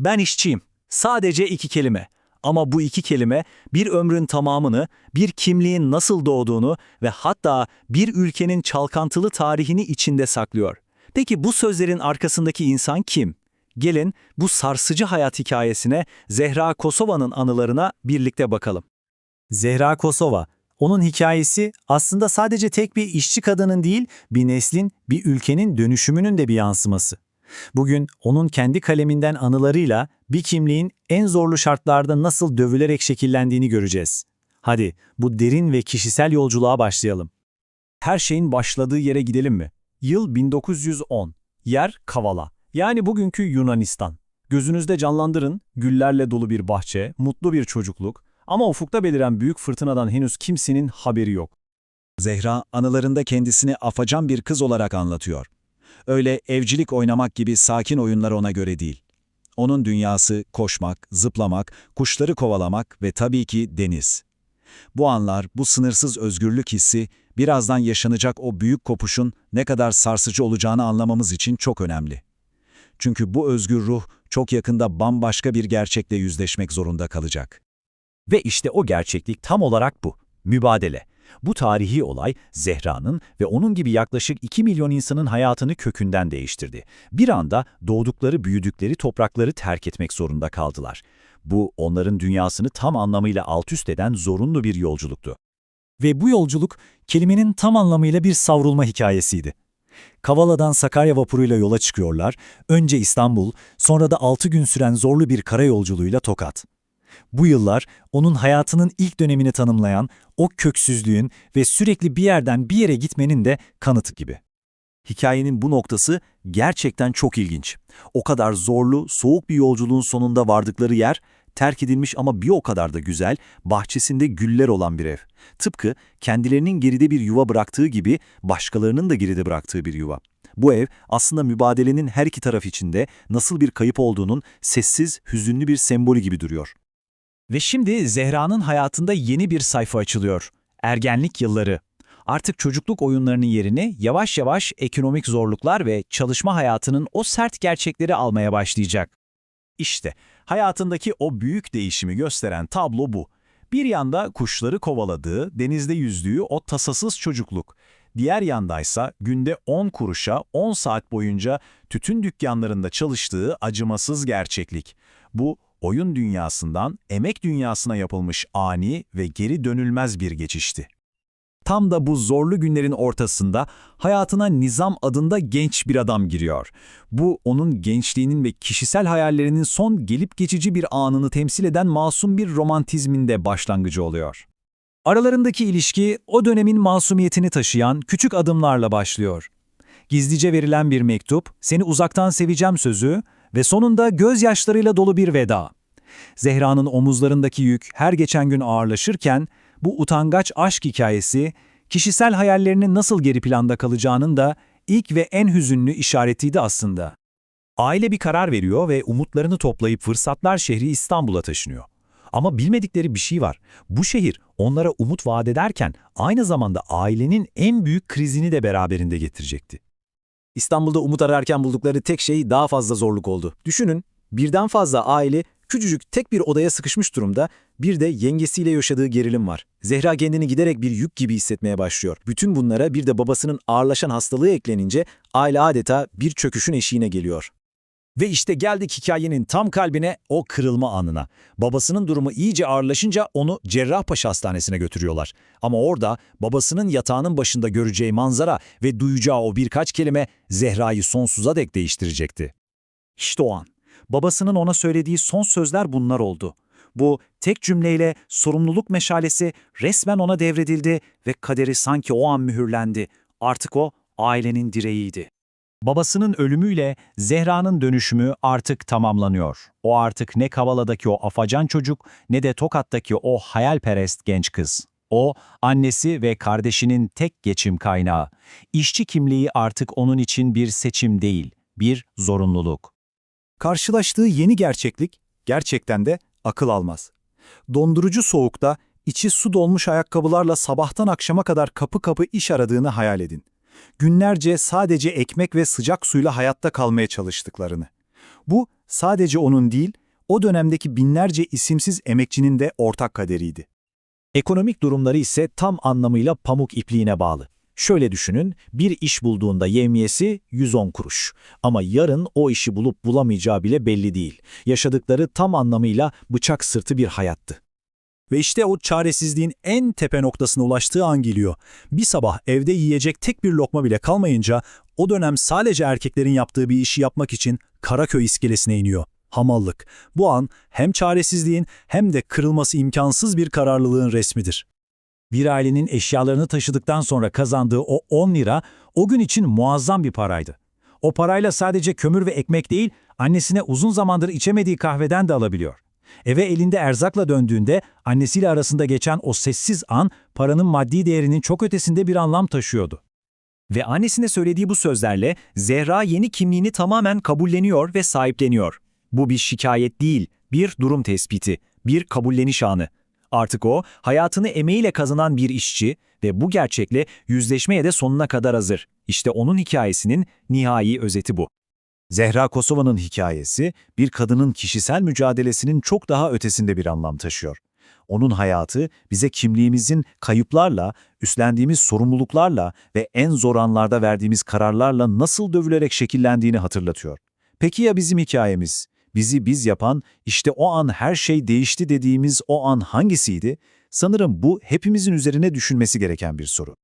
Ben işçiyim. Sadece iki kelime. Ama bu iki kelime bir ömrün tamamını, bir kimliğin nasıl doğduğunu ve hatta bir ülkenin çalkantılı tarihini içinde saklıyor. Peki bu sözlerin arkasındaki insan kim? Gelin bu sarsıcı hayat hikayesine Zehra Kosova'nın anılarına birlikte bakalım. Zehra Kosova, onun hikayesi aslında sadece tek bir işçi kadının değil, bir neslin, bir ülkenin dönüşümünün de bir yansıması. Bugün onun kendi kaleminden anılarıyla bir kimliğin en zorlu şartlarda nasıl dövülerek şekillendiğini göreceğiz. Hadi bu derin ve kişisel yolculuğa başlayalım. Her şeyin başladığı yere gidelim mi? Yıl 1910. Yer Kavala. Yani bugünkü Yunanistan. Gözünüzde canlandırın, güllerle dolu bir bahçe, mutlu bir çocukluk ama ufukta beliren büyük fırtınadan henüz kimsenin haberi yok. Zehra anılarında kendisini afacan bir kız olarak anlatıyor. Öyle evcilik oynamak gibi sakin oyunlar ona göre değil. Onun dünyası koşmak, zıplamak, kuşları kovalamak ve tabii ki deniz. Bu anlar, bu sınırsız özgürlük hissi, birazdan yaşanacak o büyük kopuşun ne kadar sarsıcı olacağını anlamamız için çok önemli. Çünkü bu özgür ruh çok yakında bambaşka bir gerçekle yüzleşmek zorunda kalacak. Ve işte o gerçeklik tam olarak bu. Mübadele. Bu tarihi olay Zehra'nın ve onun gibi yaklaşık 2 milyon insanın hayatını kökünden değiştirdi. Bir anda doğdukları, büyüdükleri toprakları terk etmek zorunda kaldılar. Bu onların dünyasını tam anlamıyla altüst eden zorunlu bir yolculuktu. Ve bu yolculuk kelimenin tam anlamıyla bir savrulma hikayesiydi. Kavala'dan Sakarya vapuruyla yola çıkıyorlar. Önce İstanbul, sonra da 6 gün süren zorlu bir karayolculuğuyla Tokat. Bu yıllar onun hayatının ilk dönemini tanımlayan o köksüzlüğün ve sürekli bir yerden bir yere gitmenin de kanıtı gibi. Hikayenin bu noktası gerçekten çok ilginç. O kadar zorlu, soğuk bir yolculuğun sonunda vardıkları yer, terk edilmiş ama bir o kadar da güzel, bahçesinde güller olan bir ev. Tıpkı kendilerinin geride bir yuva bıraktığı gibi başkalarının da geride bıraktığı bir yuva. Bu ev aslında mübadelenin her iki taraf içinde nasıl bir kayıp olduğunun sessiz, hüzünlü bir sembolü gibi duruyor. Ve şimdi Zehra'nın hayatında yeni bir sayfa açılıyor. Ergenlik yılları. Artık çocukluk oyunlarının yerini yavaş yavaş ekonomik zorluklar ve çalışma hayatının o sert gerçekleri almaya başlayacak. İşte hayatındaki o büyük değişimi gösteren tablo bu. Bir yanda kuşları kovaladığı, denizde yüzdüğü o tasasız çocukluk. Diğer yandaysa günde 10 kuruşa 10 saat boyunca tütün dükkanlarında çalıştığı acımasız gerçeklik. Bu oyun dünyasından emek dünyasına yapılmış ani ve geri dönülmez bir geçişti. Tam da bu zorlu günlerin ortasında hayatına Nizam adında genç bir adam giriyor. Bu onun gençliğinin ve kişisel hayallerinin son gelip geçici bir anını temsil eden masum bir romantizmin de başlangıcı oluyor. Aralarındaki ilişki o dönemin masumiyetini taşıyan küçük adımlarla başlıyor. Gizlice verilen bir mektup, seni uzaktan seveceğim sözü ve sonunda gözyaşlarıyla dolu bir veda. Zehra'nın omuzlarındaki yük her geçen gün ağırlaşırken, bu utangaç aşk hikayesi, kişisel hayallerinin nasıl geri planda kalacağının da ilk ve en hüzünlü işaretiydi aslında. Aile bir karar veriyor ve umutlarını toplayıp fırsatlar şehri İstanbul'a taşınıyor. Ama bilmedikleri bir şey var. Bu şehir onlara umut vaat ederken aynı zamanda ailenin en büyük krizini de beraberinde getirecekti. İstanbul'da umut ararken buldukları tek şey daha fazla zorluk oldu. Düşünün, birden fazla aile küçücük tek bir odaya sıkışmış durumda, bir de yengesiyle yaşadığı gerilim var. Zehra kendini giderek bir yük gibi hissetmeye başlıyor. Bütün bunlara bir de babasının ağırlaşan hastalığı eklenince aile adeta bir çöküşün eşiğine geliyor. Ve işte geldik hikayenin tam kalbine, o kırılma anına. Babasının durumu iyice ağırlaşınca onu Cerrahpaşa Hastanesi'ne götürüyorlar. Ama orada babasının yatağının başında göreceği manzara ve duyacağı o birkaç kelime Zehra'yı sonsuza dek değiştirecekti. İşte o an. Babasının ona söylediği son sözler bunlar oldu. Bu tek cümleyle sorumluluk meşalesi resmen ona devredildi ve kaderi sanki o an mühürlendi. Artık o ailenin direğiydi. Babasının ölümüyle Zehra'nın dönüşümü artık tamamlanıyor. O artık ne Kavala'daki o afacan çocuk ne de Tokat'taki o hayalperest genç kız. O, annesi ve kardeşinin tek geçim kaynağı. İşçi kimliği artık onun için bir seçim değil, bir zorunluluk. Karşılaştığı yeni gerçeklik gerçekten de akıl almaz. Dondurucu soğukta içi su dolmuş ayakkabılarla sabahtan akşama kadar kapı kapı iş aradığını hayal edin. Günlerce sadece ekmek ve sıcak suyla hayatta kalmaya çalıştıklarını. Bu sadece onun değil, o dönemdeki binlerce isimsiz emekçinin de ortak kaderiydi. Ekonomik durumları ise tam anlamıyla pamuk ipliğine bağlı. Şöyle düşünün, bir iş bulduğunda yevmiyesi 110 kuruş. Ama yarın o işi bulup bulamayacağı bile belli değil. Yaşadıkları tam anlamıyla bıçak sırtı bir hayattı. Ve işte o çaresizliğin en tepe noktasına ulaştığı an geliyor. Bir sabah evde yiyecek tek bir lokma bile kalmayınca o dönem sadece erkeklerin yaptığı bir işi yapmak için Karaköy iskelesine iniyor. Hamallık. Bu an hem çaresizliğin hem de kırılması imkansız bir kararlılığın resmidir. Bir ailenin eşyalarını taşıdıktan sonra kazandığı o 10 lira o gün için muazzam bir paraydı. O parayla sadece kömür ve ekmek değil, annesine uzun zamandır içemediği kahveden de alabiliyor. Eve elinde erzakla döndüğünde annesiyle arasında geçen o sessiz an paranın maddi değerinin çok ötesinde bir anlam taşıyordu. Ve annesine söylediği bu sözlerle Zehra yeni kimliğini tamamen kabulleniyor ve sahipleniyor. Bu bir şikayet değil, bir durum tespiti, bir kabulleniş anı. Artık o, hayatını emeğiyle kazanan bir işçi ve bu gerçekle yüzleşmeye de sonuna kadar hazır. İşte onun hikayesinin nihai özeti bu. Zehra Kosova'nın hikayesi, bir kadının kişisel mücadelesinin çok daha ötesinde bir anlam taşıyor. Onun hayatı bize kimliğimizin kayıplarla, üstlendiğimiz sorumluluklarla ve en zor anlarda verdiğimiz kararlarla nasıl dövülerek şekillendiğini hatırlatıyor. Peki ya bizim hikayemiz? Bizi biz yapan, işte o an her şey değişti dediğimiz o an hangisiydi? Sanırım bu hepimizin üzerine düşünmesi gereken bir soru.